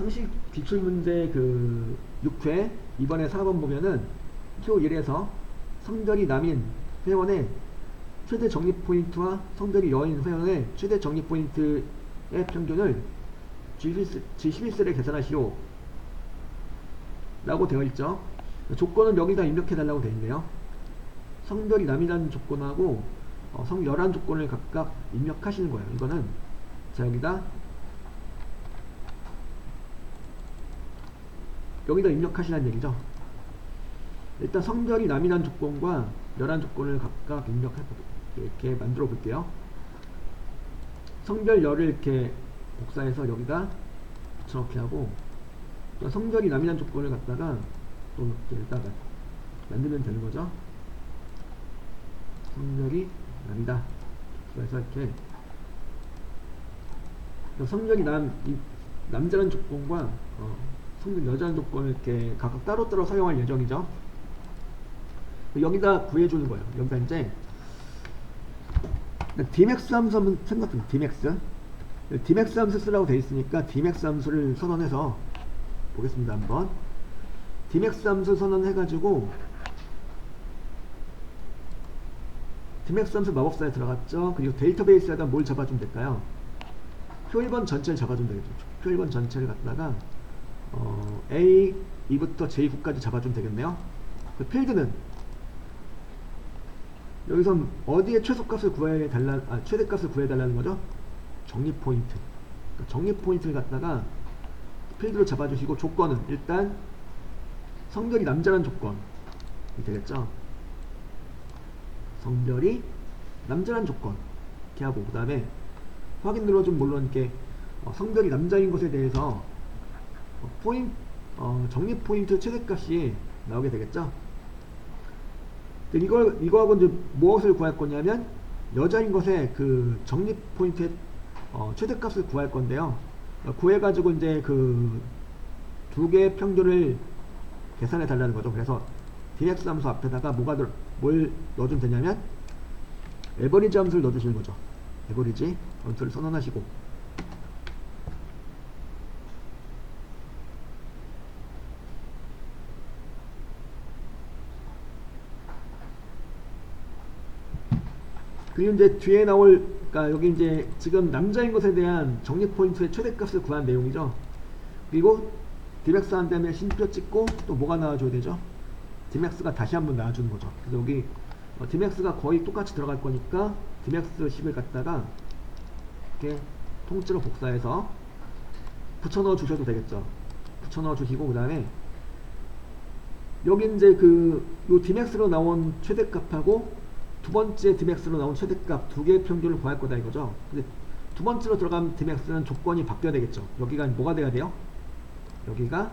상식 기출문제 그 6회 이번에 4번 보면은 표 1에서 성별이 남인 회원의 최대 적립 포인트와 성별이 여인 회원의 최대 적립 포인트의 평균을 G11셀에 계산하시오. 라고 되어 있죠. 조건은 여기다 입력해 달라고 되어 있네요. 성별이 남이라는 조건하고 어, 성열한 조건을 각각 입력하시는 거예요. 이거는 자 여기다 여기다 입력하시라는 얘기죠. 일단 성별이 남이란 조건과 열한 조건을 각각 입력해 보- 이렇게 만들어 볼게요. 성별 열을 이렇게 복사해서 여기다 붙여넣기 하고 또 성별이 남이란 조건을 갖다가 또 이렇게 여기다가 만들면 되는 거죠. 성별이 남이다. 그래서 이렇게 성별이 남 이- 남자라는 조건과 어, 성별 여자라는 조건을 이렇게 각각 따로따로 사용할 예정이죠. 여기다 구해주는 거예요. 여기다 이제 dmax 함수 한번 생각해보세요. dmax dmax 함수 쓰라고 돼 있으니까 dmax 함수를 선언해서 보겠습니다. 한번 dmax 함수 선언해가지고 dmax 함수 마법사에 들어갔죠. 그리고 데이터베이스에다 뭘 잡아주면 될까요? 표 1번 전체를 잡아주면 되겠죠. 표 1번 전체를 갖다가 어, A, E부터 J9까지 잡아주면 되겠네요. 그 필드는 여기서 어디에 최소값을 구해 달라, 아, 최대값을 구해 달라는 거죠? 적립 포인트. 그러니까 적립 포인트를 갖다가 필드로 잡아주시고 조건은 일단 성별이 남자라는 조건이 되겠죠? 성별이 남자라는 조건 이렇게 하고 그 다음에 확인 눌러준 물론 이렇게 어, 성별이 남자인 것에 대해서 어, 포인트 어, 적립 포인트 최대값이 나오게 되겠죠. 이걸 이거하고 이제 무엇을 구할 거냐면 여자인 것의 그 적립 포인트의 어, 최대값을 구할 건데요. 어, 구해가지고 이제 그 두 개의 평균을 계산해 달라는 거죠. 그래서 dx 함수 앞에다가 뭐가 들, 뭘 넣어주면 되냐면 에버리지 함수를 넣어주시는 거죠. 에버리지 함수를 선언하시고 그리고 이제 뒤에 나올 그러니까 여기 이제 지금 남자인 것에 대한 적립 포인트의 최대값을 구한 내용이죠. 그리고 디맥스 한 다음에 심표 찍고 또 뭐가 나와줘야 되죠? 디맥스가 다시 한번 나와주는 거죠. 그래서 여기 어, 디맥스가 거의 똑같이 들어갈 거니까 디맥스 10을 갖다가 이렇게 통째로 복사해서 붙여 넣어 주셔도 되겠죠. 붙여 넣어 주시고 그 다음에 여기 이제 그 요 디맥스로 나온 최대값하고 두 번째 디맥스로 나온 최대값 두 개의 평균을 구할 거다 이거죠. 근데 두 번째로 들어간 디맥스는 조건이 바뀌어야 되겠죠. 여기가 뭐가 돼야 돼요? 여기가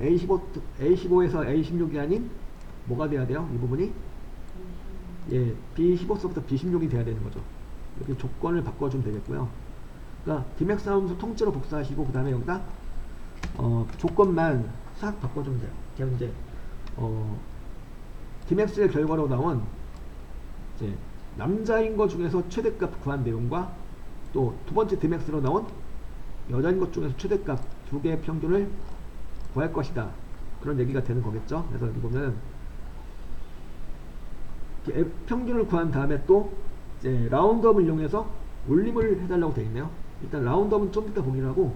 A15, A15에서 A16이 아닌 뭐가 돼야 돼요? 이 부분이? 예, B15서부터 B16이 돼야 되는 거죠. 이렇게 조건을 바꿔주면 되겠고요. 그러니까 디맥스 함수 통째로 복사하시고 그 다음에 여기다 어, 조건만 싹 바꿔주면 돼요. 그럼 이제 어, 디맥스의 결과로 나온 이제 남자인 것 중에서 최대값 구한 내용과 또 두 번째 디맥스로 나온 여자인 것 중에서 최대값 두 개의 평균을 구할 것이다. 그런 얘기가 되는 거겠죠. 그래서 여기 보면 평균을 구한 다음에 또 이제 라운드업을 이용해서 올림을 해달라고 되어 있네요. 일단 라운드업은 좀 이따 보기로 하고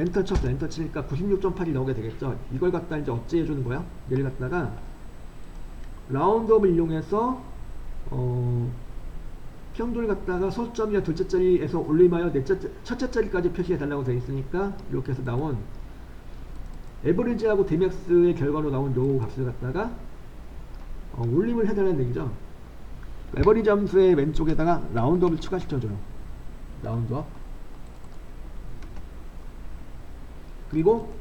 엔터 쳤어. 엔터 치니까 96.8이 나오게 되겠죠. 이걸 갖다 이제 어찌 해주는 거야? 얘를 갖다가 라운드업을 이용해서 어, 평균을 갖다가 소수점이나 둘째 자리에서 올림하여 넷째, 첫째 자리까지 표시해 달라고 되어 있으니까 이렇게 해서 나온 에버리지하고 데맥스의 결과로 나온 요 값을 갖다가 어, 올림을 해달라는 얘기죠. 에버리지 함수의 왼쪽에다가 라운드업을 추가시켜줘요. 라운드업. 그리고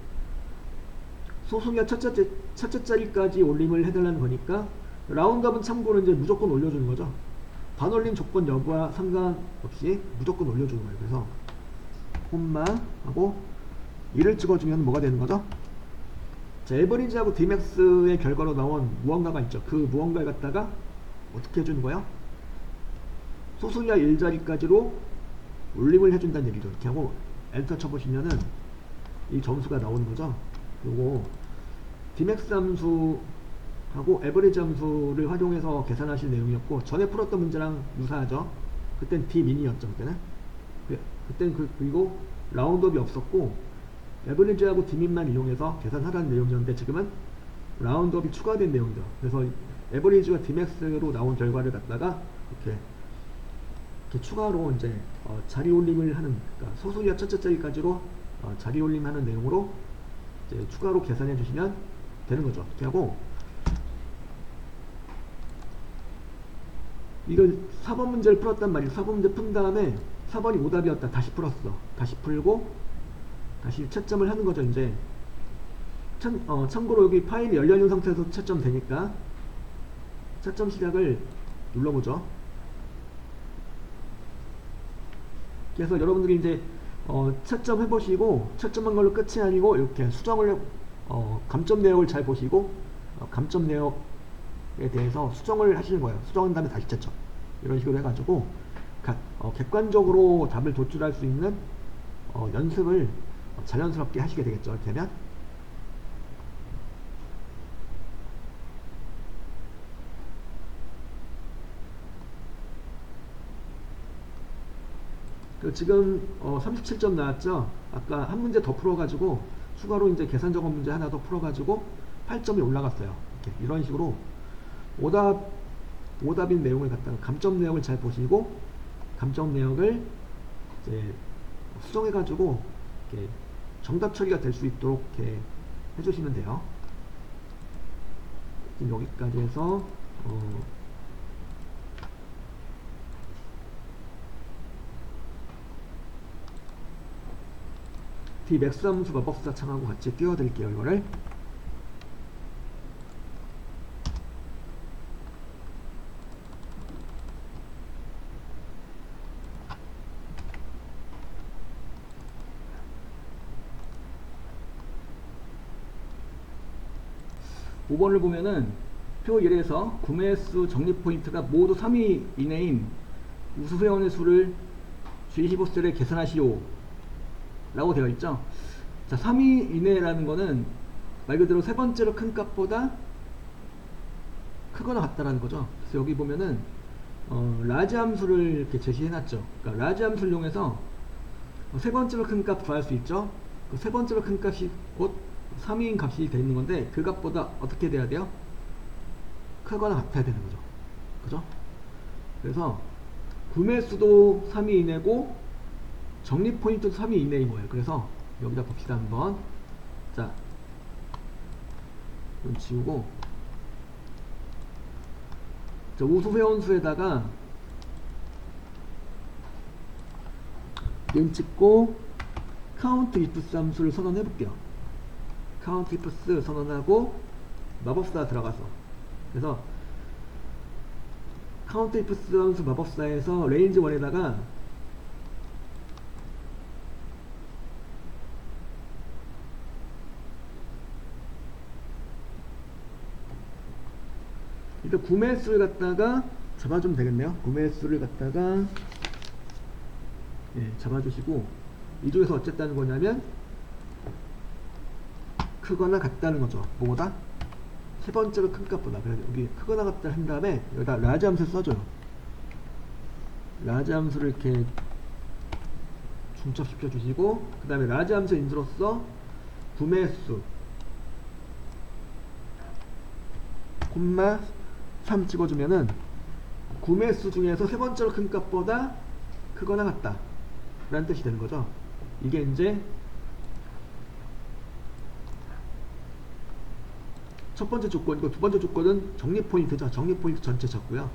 소수냐 첫째, 자- 첫째 자리까지 올림을 해달라는 거니까 라운드업은 참고로 이제 무조건 올려주는 거죠. 반올림 조건 여부와 상관없이 무조건 올려주는 거예요. 그래서 콤마 하고 1을 찍어주면 뭐가 되는 거죠? 자, 에버리지하고 디맥스의 결과로 나온 무언가가 있죠. 그 무언가를 갖다가 어떻게 해주는 거예요? 소수야 일자리까지로 올림을 해준다는 얘기죠. 이렇게 하고 엔터 쳐보시면은 이 점수가 나오는 거죠. 요거 디맥스 함수하고 에버리지 함수를 활용해서 계산하실 내용이었고 전에 풀었던 문제랑 유사하죠. 그땐 D민이었죠. 그때는. 그, 그땐 그, 그리고 라운드업이 없었고 에버리지하고 D민만 이용해서 계산하라는 내용이었는데 지금은 라운드업이 추가된 내용이죠. 그래서 에버리지와 D맥스로 나온 결과를 갖다가 이렇게 추가로 이제 어, 자리 올림을 하는 그러니까 소수야 첫째 자리까지로 어, 자리 올림하는 내용으로 추가로 계산해 주시면 되는 거죠. 이렇게 하고 이걸 4번 문제를 풀었단 말이에요. 4번 문제 푼 다음에 4번이 오답이었다. 다시 풀었어. 다시 풀고 다시 채점을 하는 거죠. 이제 참, 어, 참고로 여기 파일이 열려있는 상태에서 채점 되니까 채점 시작을 눌러보죠. 그래서 여러분들이 이제 어, 채점 해보시고 채점한 걸로 끝이 아니고 이렇게 수정을 해- 어, 감점 내역을 잘 보시고 어, 감점 내역에 대해서 수정을 하시는 거예요. 수정한 다음에 다시 채점 이런 식으로 해가지고 가- 어, 객관적으로 답을 도출할 수 있는 어, 연습을 어, 자연스럽게 하시게 되겠죠. 하면 그 지금 어 37점 나왔죠? 아까 한 문제 더 풀어가지고 추가로 이제 계산 적업 문제 하나 더 풀어가지고 8점이 올라갔어요. 이렇게 이런 식으로 오답 오답인 내용을 갖다가 감점 내역을 잘 보시고 감점 내역을 이제 수정해가지고 이렇게 정답 처리가 될 수 있도록 이렇게 해주시면 돼요. 지금 여기까지 해서 어, D 맥스 함수 마법사 창하고 같이 띄워드릴게요 이거를. 오번을 보면은 표 1에서 구매수 적립 포인트가 모두 3위 이내인 우수 회원의 수를 G15셀에 계산하시오 라고 되어 있죠 자 3위 이내라는 거는 말 그대로 세 번째로 큰 값보다 크거나 같다라는 거죠 그래서 여기 보면은 어, 라지 함수를 이렇게 제시해 놨죠 그러니까 라지 함수를 이용해서 어, 세 번째로 큰 값 구할 수 있죠. 그 세 번째로 큰 값이 곧 3위인 값이 되어 있는 건데 그 값보다 어떻게 돼야 돼요? 크거나 같아야 되는 거죠. 그죠? 그래서 구매수도 3위 이내고 적립 포인트도 3위 이내인 거예요. 그래서 여기다 봅시다 한번. 자, 이건 지우고 자, 우수 회원수에다가 는 찍고 카운트 이프스 함수를 선언해 볼게요. 카운트 이프스 선언하고 마법사 들어가서 그래서 카운트 이프스 함수 마법사에서 레인지 1에다가 구매수를 갖다가 잡아주면 되겠네요. 구매수를 갖다가 예, 잡아주시고 이쪽에서 어쨌다는 거냐면 크거나 같다는 거죠. 뭐보다? 세 번째로 큰 값보다. 그래서 여기 크거나 같다 한 다음에 여기다 라지 함수를 써줘요. 라지 함수를 이렇게 중첩시켜 주시고 그 다음에 라지 함수 인수로서 구매수 콤마 3 찍어주면은 구매수 중에서 세 번째로 큰 값보다 크거나 같다. 라는 뜻이 되는 거죠. 이게 이제 첫 번째 조건이고 두 번째 조건은 적립 포인트죠. 적립 포인트 전체 적고요.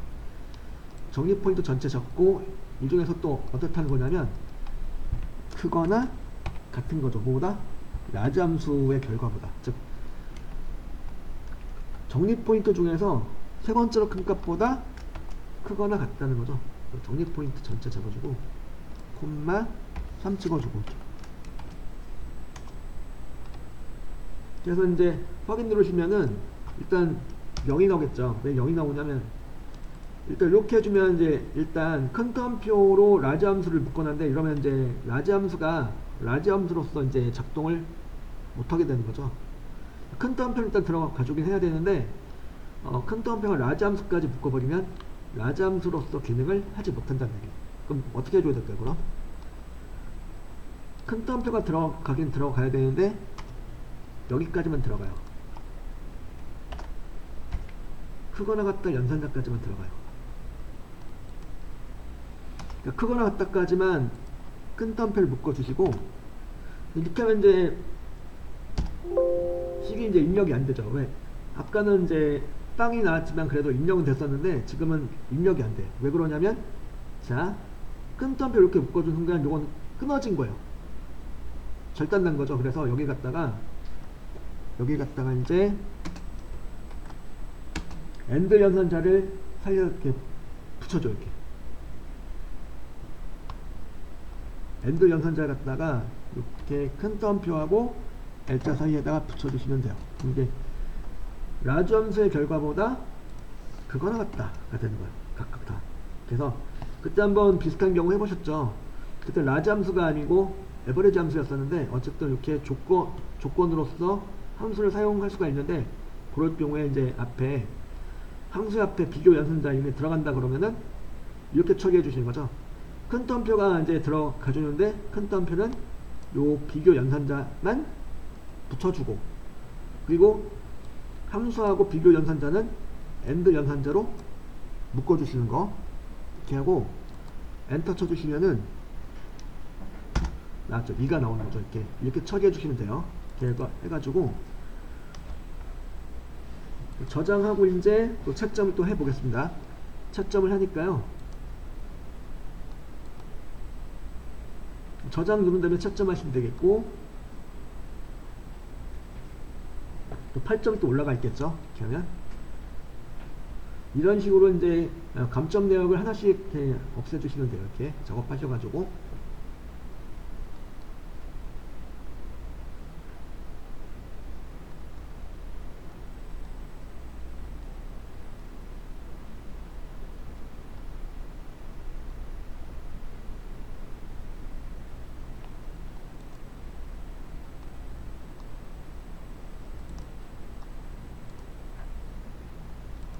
적립 포인트 전체 적고 이 중에서 또 어떻다는 거냐면 크거나 같은 거죠. 뭐보다 라지 함수의 결과보다. 즉 적립 포인트 중에서 세 번째로 큰 값보다 크거나 같다는 거죠. 적립 포인트 전체 잡아주고 콤마 3 찍어주고 그래서 이제 확인 누르시면은 일단 0이 나오겠죠. 왜 0이 나오냐면 일단 이렇게 해주면 이제 일단 큰 텀표로 라지 함수를 묶어놨는데 이러면 이제 라지 함수가 라지 함수로서 이제 작동을 못하게 되는 거죠. 큰 텀표를 일단 들어가 가지고긴 해야 되는데 어, 큰 텀표가 라지 함수까지 묶어버리면 라지 함수로서 기능을 하지 못한다는 얘기. 그럼 어떻게 해줘야 될까요, 그럼? 큰 텀표가 들어가긴 들어가야 되는데 여기까지만 들어가요. 크거나 같다 연산자까지만 들어가요. 그러니까 크거나 같다까지만 큰 텀표를 묶어주시고 이렇게 하면 이제 식이 이제 입력이 안 되죠. 왜? 아까는 이제 빵이 나왔지만 그래도 입력은 됐었는데 지금은 입력이 안 돼. 왜 그러냐면 자, 큰 텀표 이렇게 묶어준 순간 요건 끊어진 거예요. 절단난 거죠. 그래서 여기 갖다가 여기 갖다가 이제 엔드 연산자를 살려 이렇게 붙여줘 이렇게 엔드 연산자 갖다가 이렇게 큰 텀표하고 L자 사이에다가 붙여주시면 돼요. 이게 라지 함수의 결과보다 그거나 같다가 되는 거예요. 각각 다. 그래서 그때 한번 비슷한 경우 해보셨죠. 그때 라지 함수가 아니고 에버리지 함수였었는데 어쨌든 이렇게 조건 조건으로서 함수를 사용할 수가 있는데 그럴 경우에 이제 앞에 함수 앞에 비교 연산자 이름이 들어간다 그러면은 이렇게 처리해 주시는 거죠. 큰 텀표가 이제 들어가 주는데 큰 텀표는 요 비교 연산자만 붙여주고 그리고 함수하고 비교 연산자는 엔드 연산자로 묶어주시는 거 이렇게 하고 엔터 쳐주시면은 나왔죠. 2가 나오는 거죠. 이렇게 이렇게 처리해 주시면 돼요. 이렇게 해가- 해가지고 저장하고 이제 또 채점을 또 해보겠습니다. 채점을 하니까요. 저장 누른 다음에 채점하시면 되겠고 또 8점이 또 올라가 있겠죠. 이렇게 하면 이런 식으로 이제 감점 내역을 하나씩 없애주시면 돼요. 이렇게 작업하셔가지고